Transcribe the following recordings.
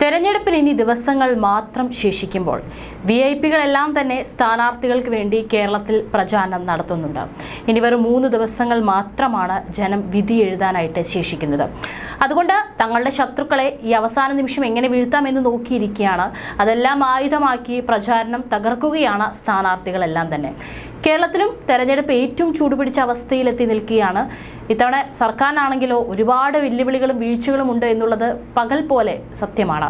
തെരഞ്ഞെടുപ്പിന് ഇനി ദിവസങ്ങൾ മാത്രം ശേഷിക്കുമ്പോൾ വി ഐ പികളെല്ലാം തന്നെ സ്ഥാനാർത്ഥികൾക്ക് വേണ്ടി കേരളത്തിൽ പ്രചാരണം നടത്തുന്നുണ്ട്. ഇനി വെറും മൂന്ന് ദിവസങ്ങൾ മാത്രമാണ് ജനം വിധി എഴുതാനായിട്ട് ശേഷിക്കുന്നത്. അതുകൊണ്ട് തങ്ങളുടെ ശത്രുക്കളെ ഈ അവസാന നിമിഷം എങ്ങനെ വീഴ്ത്താമെന്ന് നോക്കിയിരിക്കുകയാണ്. അതെല്ലാം ആയുധമാക്കി പ്രചാരണം തകർക്കുകയാണ് സ്ഥാനാർത്ഥികളെല്ലാം തന്നെ. കേരളത്തിലും തെരഞ്ഞെടുപ്പ് ഏറ്റവും ചൂടുപിടിച്ച അവസ്ഥയിലെത്തി നിൽക്കുകയാണ്. ഇത്തവണ സർക്കാരിനാണെങ്കിലോ ഒരുപാട് വെല്ലുവിളികളും വീഴ്ചകളും ഉണ്ട് എന്നുള്ളത് പകൽ പോലെ സത്യമാണ്.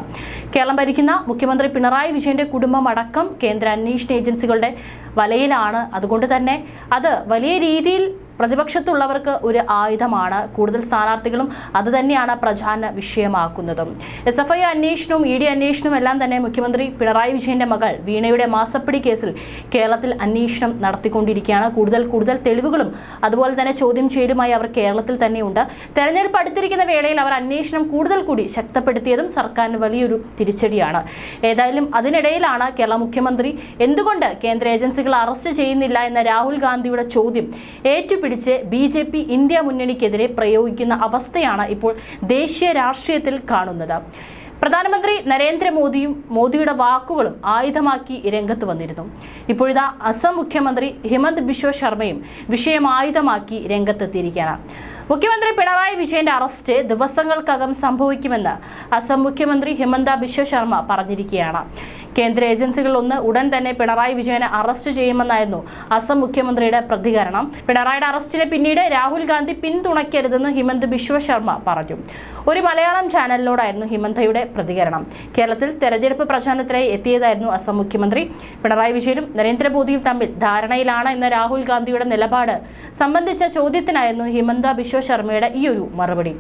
കേരളം ഭരിക്കുന്ന മുഖ്യമന്ത്രി പിണറായി വിജയന്റെ കുടുംബം അടക്കം കേന്ദ്ര അന്വേഷണ ഏജൻസികളുടെ വലയിലാണ്. അതുകൊണ്ട് തന്നെ അത് വലിയ രീതിയിൽ പ്രതിപക്ഷത്തുള്ളവർക്ക് ഒരു ആയുധമാണ് കൂടുതൽ സ്ഥാനാർത്ഥികളും അതുതന്നെയാണ് പ്രധാന വിഷയമാക്കുന്നതും. എസ് എഫ് ഐ അന്വേഷണവും ഇ ഡി അന്വേഷണവും എല്ലാം തന്നെ മുഖ്യമന്ത്രി പിണറായി വിജയന്റെ മകൾ വീണയുടെ മാസപ്പടി കേസിൽ കേരളത്തിൽ അന്വേഷണം നടത്തിക്കൊണ്ടിരിക്കുകയാണ്. കൂടുതൽ കൂടുതൽ തെളിവുകളും അതുപോലെ തന്നെ ചോദ്യം ചെയ്യലുമായി അവർ കേരളത്തിൽ തന്നെയുണ്ട്. തെരഞ്ഞെടുപ്പ് അടുത്തിരിക്കുന്ന വേളയിൽ അവർ അന്വേഷണം കൂടുതൽ കൂടി ശക്തപ്പെടുത്തിയതും സർക്കാരിന് വലിയൊരു തിരിച്ചടിയാണ്. ഏതായാലും അതിനിടയിലാണ് കേരള മുഖ്യമന്ത്രി എന്തുകൊണ്ട് കേന്ദ്ര ഏജൻസികൾ അറസ്റ്റ് ചെയ്യുന്നില്ല എന്ന രാഹുൽ ഗാന്ധിയുടെ ചോദ്യം ഏറ്റുപിടിച്ച് ബി ജെ പി ഇന്ത്യ മുന്നണിക്കെതിരെ പ്രയോഗിക്കുന്ന അവസ്ഥയാണ് ഇപ്പോൾ ദേശീയ രാഷ്ട്രീയത്തിൽ കാണുന്നത്. പ്രധാനമന്ത്രി നരേന്ദ്രമോദിയും മോദിയുടെ വാക്കുകളും ആയുധമാക്കി രംഗത്ത് വന്നിരുന്നു. ഇപ്പോഴിതാ അസം മുഖ്യമന്ത്രി ഹിമന്ത് ബിശ്വ ശർമ്മയും വിഷയം ആയുധമാക്കി രംഗത്തെത്തിയിരിക്കുകയാണ്. മുഖ്യമന്ത്രി പിണറായി വിജയന്റെ അറസ്റ്റ് ദിവസങ്ങൾക്കകം സംഭവിക്കുമെന്ന് അസം മുഖ്യമന്ത്രി ഹിമന്ത ബിശ്വ ശർമ്മ പറഞ്ഞിരിക്കുകയാണ്. കേന്ദ്ര ഏജൻസികളൊന്ന് ഉടൻ തന്നെ പിണറായി വിജയനെ അറസ്റ്റ് ചെയ്യുമെന്നായിരുന്നു അസം മുഖ്യമന്ത്രിയുടെ പ്രതികരണം. പിണറായിയുടെ അറസ്റ്റിനെ പിന്നീട് രാഹുൽ ഗാന്ധി പിന്തുണയ്ക്കരുതെന്ന് ഹിമന്ത് ബിശ്വ ശർമ്മ പറഞ്ഞു. ഒരു മലയാളം ചാനലിനോടായിരുന്നു ഹിമന്തയുടെ പ്രതികരണം. കേരളത്തിൽ തെരഞ്ഞെടുപ്പ് പ്രചാരണത്തിനായി എത്തിയതായിരുന്നു അസം മുഖ്യമന്ത്രി. പിണറായി വിജയനും നരേന്ദ്രമോദിയും തമ്മിൽ ധാരണയിലാണ് എന്ന രാഹുൽ ഗാന്ധിയുടെ നിലപാട്. സംബന്ധിച്ച ചോദ്യത്തിനായിരുന്നു ഹിമന്ത ബിശ്വ ശർമ്മയുടെ ഈ ഒരു മറുപടി.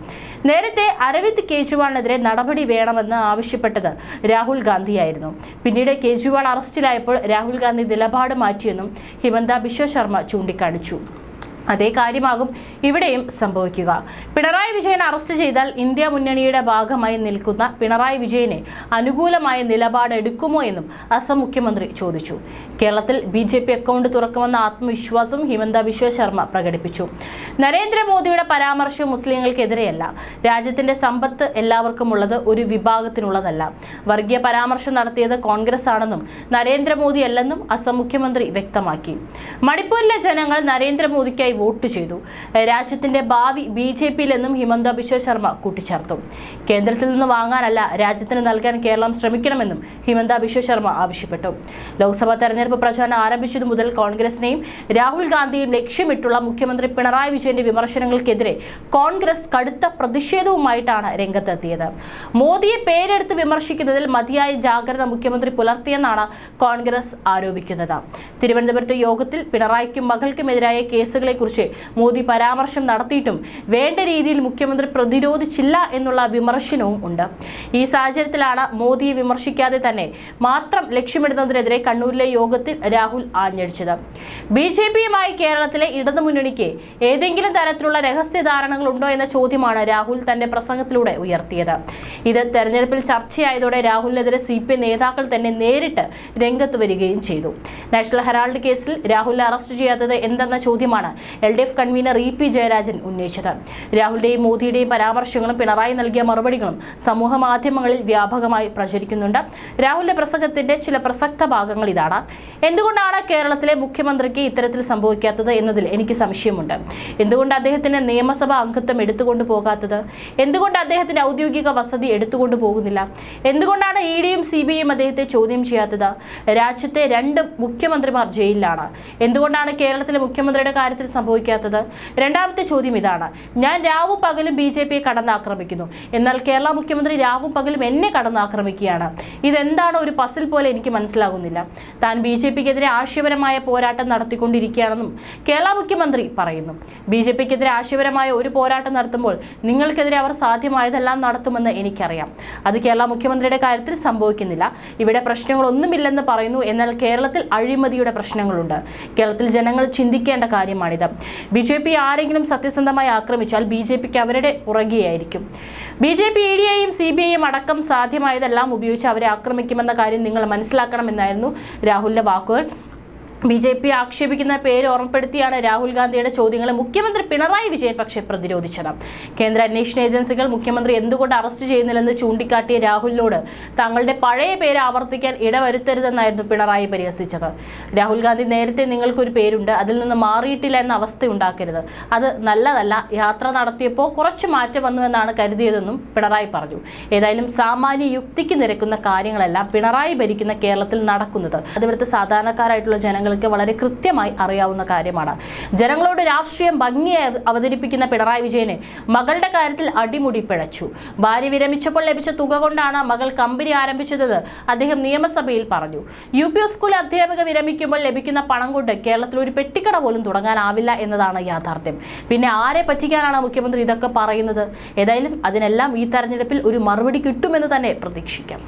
നേരത്തെ അരവിന്ദ് കെജ്രിവാളിനെതിരെ നടപടി വേണമെന്ന് ആവശ്യപ്പെട്ടത് രാഹുൽ ഗാന്ധിയായിരുന്നു. പിന്നീട് കേജ്രിവാൾ അറസ്റ്റിലായപ്പോൾ രാഹുൽ ഗാന്ധി നിലപാട് മാറ്റിയെന്നും ഹിമന്ത ബിശ്വ ശർമ്മ ചൂണ്ടിക്കാണിച്ചു. അതേ കാര്യമാകും ഇവിടെയും സംഭവിക്കുക. പിണറായി വിജയൻ അറസ്റ്റ് ചെയ്താൽ ഇന്ത്യ മുന്നണിയുടെ ഭാഗമായി നിൽക്കുന്ന പിണറായി വിജയനെ അനുകൂലമായ നിലപാടെടുക്കുമോ എന്നും അസം മുഖ്യമന്ത്രി ചോദിച്ചു. കേരളത്തിൽ ബി ജെ പി അക്കൗണ്ട് തുറക്കുമെന്ന ആത്മവിശ്വാസം ഹിമന്ത ബിശ്വ ശർമ്മ പ്രകടിപ്പിച്ചു. നരേന്ദ്രമോദിയുടെ പരാമർശം മുസ്ലിങ്ങൾക്കെതിരെയല്ല. രാജ്യത്തിന്റെ സമ്പത്ത് എല്ലാവർക്കും ഉള്ളത് ഒരു വിഭാഗത്തിനുള്ളതല്ല. വർഗീയ പരാമർശം നടത്തിയത് കോൺഗ്രസ് ആണെന്നും നരേന്ദ്രമോദി അല്ലെന്നും അസം മുഖ്യമന്ത്രി വ്യക്തമാക്കി. മണിപ്പൂരിലെ ജനങ്ങൾ നരേന്ദ്രമോദിക്കായി വോട്ട് ചെയ്തു. രാജ്യത്തിന്റെ ഭാവി ബി ജെ പിയിലെന്നും ഹിമന്ത ബിശ്വ ശർമ്മ കൂട്ടിച്ചേർത്തു. കേന്ദ്രത്തിൽ നിന്ന് വാങ്ങാനല്ല രാജ്യത്തിന് നൽകാൻ കേരളം ശ്രമിക്കണമെന്നും ഹിമന്ത ബിശ്വ ശർമ്മ ആവശ്യപ്പെട്ടു. ലോക്സഭാ തെരഞ്ഞെടുപ്പ് പ്രചാരണം ആരംഭിച്ചതു മുതൽ കോൺഗ്രസിനെയും രാഹുൽ ഗാന്ധിയും ലക്ഷ്യമിട്ടുള്ള മുഖ്യമന്ത്രി പിണറായി വിജയന്റെ വിമർശനങ്ങൾക്കെതിരെ കോൺഗ്രസ് കടുത്ത പ്രതിഷേധവുമായിട്ടാണ് രംഗത്തെത്തിയത്. മോദിയെ പേരെടുത്ത് വിമർശിക്കുന്നതിൽ മതിയായ ജാഗ്രത മുഖ്യമന്ത്രി പുലർത്തിയെന്നാണ് കോൺഗ്രസ് ആരോപിക്കുന്നത്. തിരുവനന്തപുരത്ത് യോഗത്തിൽ പിണറായിക്കും മകൾക്കുമെതിരായ കേസുകളെക്കുറിച്ച് മോദി പരാമർശം നടത്തിയിട്ടും വേണ്ട രീതിയിൽ മുഖ്യമന്ത്രി പ്രതിരോധിച്ചില്ല എന്നുള്ള വിമർശനവും ഉണ്ട്. ഈ സാഹചര്യത്തിലാണ് മോദിയെ വിമർശിക്കാതെ തന്നെ മാത്രം ലക്ഷ്യമിടുന്നതിനെതിരെ കണ്ണൂരിലെ യോഗത്തിൽ രാഹുൽ ആഞ്ഞടിച്ചത്. ബി ജെ പിയുമായി കേരളത്തിലെ ഇടതുമുന്നണിക്ക് ഏതെങ്കിലും തരത്തിലുള്ള രഹസ്യ ധാരണകൾ ഉണ്ടോ എന്ന ചോദ്യമാണ് രാഹുൽ തന്റെ പ്രസംഗത്തിലൂടെ ഉയർത്തിയത്. ഇത് തെരഞ്ഞെടുപ്പിൽ ചർച്ചയായതോടെ രാഹുലിനെതിരെ സി പി നേതാക്കൾ തന്നെ നേരിട്ട് രംഗത്ത് വരികയും ചെയ്തു. നാഷണൽ ഹെറാൾഡ് കേസിൽ രാഹുലിനെ അറസ്റ്റ് ചെയ്യാത്തത് എന്തെന്ന ചോദ്യമാണ് L D F convener E P Jayarajan ഉന്നയിച്ചത്. രാഹുലിന്റെയും മോദിയുടെയും പരാമർശങ്ങളും പിണറായി നൽകിയ മറുപടികളും സമൂഹ മാധ്യമങ്ങളിൽ വ്യാപകമായി പ്രചരിക്കുന്നുണ്ട്. രാഹുലിന്റെ പ്രസംഗത്തിന്റെ ചില പ്രസക്ത ഭാഗങ്ങൾ ഇതാണ്. എന്തുകൊണ്ടാണ് കേരളത്തിലെ മുഖ്യമന്ത്രിക്ക് ഇത്തരത്തിൽ സംഭവിക്കാത്തത് എന്നതിൽ എനിക്ക് സംശയമുണ്ട്. എന്തുകൊണ്ട് അദ്ദേഹത്തിന് നിയമസഭാ അംഗത്വം എടുത്തുകൊണ്ട് പോകാത്തത്? എന്തുകൊണ്ട് അദ്ദേഹത്തിന്റെ ഔദ്യോഗിക വസതി എടുത്തുകൊണ്ട് പോകുന്നില്ല? എന്തുകൊണ്ടാണ് ഇ ഡിയും സി ബി അദ്ദേഹത്തെ ചോദ്യം ചെയ്യാത്തത്? രാജ്യത്തെ രണ്ട് മുഖ്യമന്ത്രിമാർ ജയിലിലാണ്. എന്തുകൊണ്ടാണ് കേരളത്തിലെ മുഖ്യമന്ത്രിയുടെ കാര്യത്തിൽ സംഭവിക്കാത്തത്? രണ്ടാമത്തെ ചോദ്യം ഇതാണ്. ഞാൻ രാവും പകലും ബി ജെ പിയെ കടന്നാക്രമിക്കുന്നു. എന്നാൽ കേരള മുഖ്യമന്ത്രി രാവും പകലും എന്നെ കടന്നാക്രമിക്കുകയാണ്. ഇതെന്താണ് ഒരു പസിൽ പോലെ എനിക്ക് മനസ്സിലാകുന്നില്ല. താൻ ബി ജെ പിക്കെതിരെ ആശയപരമായ പോരാട്ടം നടത്തിക്കൊണ്ടിരിക്കുകയാണെന്നും കേരള മുഖ്യമന്ത്രി പറയുന്നു. ബി ജെ പിക്കെതിരെ ആശയപരമായ ഒരു പോരാട്ടം നടത്തുമ്പോൾ നിങ്ങൾക്കെതിരെ അവർ സാധ്യമായതെല്ലാം നടത്തുമെന്ന് എനിക്കറിയാം. അത് കേരള മുഖ്യമന്ത്രിയുടെ കാര്യത്തിൽ സംഭവിക്കുന്നില്ല. ഇവിടെ പ്രശ്നങ്ങളൊന്നുമില്ലെന്ന് പറയുന്നു. എന്നാൽ കേരളത്തിൽ അഴിമതിയുടെ പ്രശ്നങ്ങളുണ്ട്. കേരളത്തിൽ ജനങ്ങൾ ചിന്തിക്കേണ്ട കാര്യമാണിത്. ബി ജെ പി ആരെങ്കിലും സത്യസന്ധമായി ആക്രമിച്ചാൽ ബി ജെ പിക്ക് അവരുടെ പുറകെയായിരിക്കും. B J P E D ഐയും സി ബി ഐയും അടക്കം സാധ്യമായതെല്ലാം ഉപയോഗിച്ച് അവരെ ആക്രമിക്കുമെന്ന കാര്യം നിങ്ങൾ മനസ്സിലാക്കണമെന്നായിരുന്നു രാഹുലിന്റെ വാക്കുകൾ. ബി ജെ പി ആക്ഷേപിക്കുന്ന പേര് ഓർമ്മപ്പെടുത്തിയാണ് രാഹുൽ ഗാന്ധിയുടെ ചോദ്യങ്ങളെ മുഖ്യമന്ത്രി പിണറായി വിജയൻ പക്ഷേ പ്രതിരോധിച്ചത്. കേന്ദ്ര അന്വേഷണ ഏജൻസികൾ മുഖ്യമന്ത്രി എന്തുകൊണ്ട് അറസ്റ്റ് ചെയ്യുന്നില്ലെന്ന് ചൂണ്ടിക്കാട്ടിയ രാഹുലിനോട് തങ്ങളുടെ പഴയ പേര് ആവർത്തിക്കാൻ ഇടവരുത്തരുതെന്നായിരുന്നു പിണറായി പരിഹസിച്ചത്. രാഹുൽ ഗാന്ധി നേരത്തെ നിങ്ങൾക്കൊരു പേരുണ്ട് അതിൽ നിന്ന് മാറിയിട്ടില്ല എന്ന അവസ്ഥ ഉണ്ടാക്കരുത് അത് നല്ലതല്ല. യാത്ര നടത്തിയപ്പോൾ കുറച്ച് മാറ്റം വന്നുവെന്നാണ് കരുതിയതെന്നും പിണറായി പറഞ്ഞു. ഏതായാലും സാമാന്യ യുക്തിക്ക് നിരക്കുന്ന കാര്യങ്ങളെല്ലാം പിണറായി ഭരിക്കുന്ന കേരളത്തിൽ നടക്കുന്നത്. അതിവിടുത്തെ സാധാരണക്കാരായിട്ടുള്ള സാധാരണക്കാരായിട്ടുള്ള ജനങ്ങൾക്ക് വളരെ കൃത്യമായി അറിയാവുന്ന കാര്യമാണ്. ജനങ്ങളോട് രാഷ്ട്രീയം ഭംഗിയായി അവതരിപ്പിക്കുന്ന പിണറായി വിജയനെ മകളുടെ കാര്യത്തിൽ അടിമുടി പിഴച്ചു. ഭാര്യ വിരമിച്ചപ്പോൾ ലഭിച്ച തുക കൊണ്ടാണ് മകൾ കമ്പനി ആരംഭിച്ചത് അദ്ദേഹം നിയമസഭയിൽ പറഞ്ഞു. യു പി സ്കൂൾ അധ്യാപക വിരമിക്കുമ്പോൾ ലഭിക്കുന്ന പണം കൊണ്ട് കേരളത്തിൽ ഒരു പെട്ടിക്കട പോലും തുടങ്ങാനാവില്ല എന്നതാണ് യാഥാർത്ഥ്യം. പിന്നെ ആരെ പറ്റിക്കാനാണ് മുഖ്യമന്ത്രി ഇതൊക്കെ പറയുന്നത്? ഏതായാലും അതിനെല്ലാം ഈ തെരഞ്ഞെടുപ്പിൽ ഒരു മറുപടി കിട്ടുമെന്ന് തന്നെ പ്രതീക്ഷിക്കാം.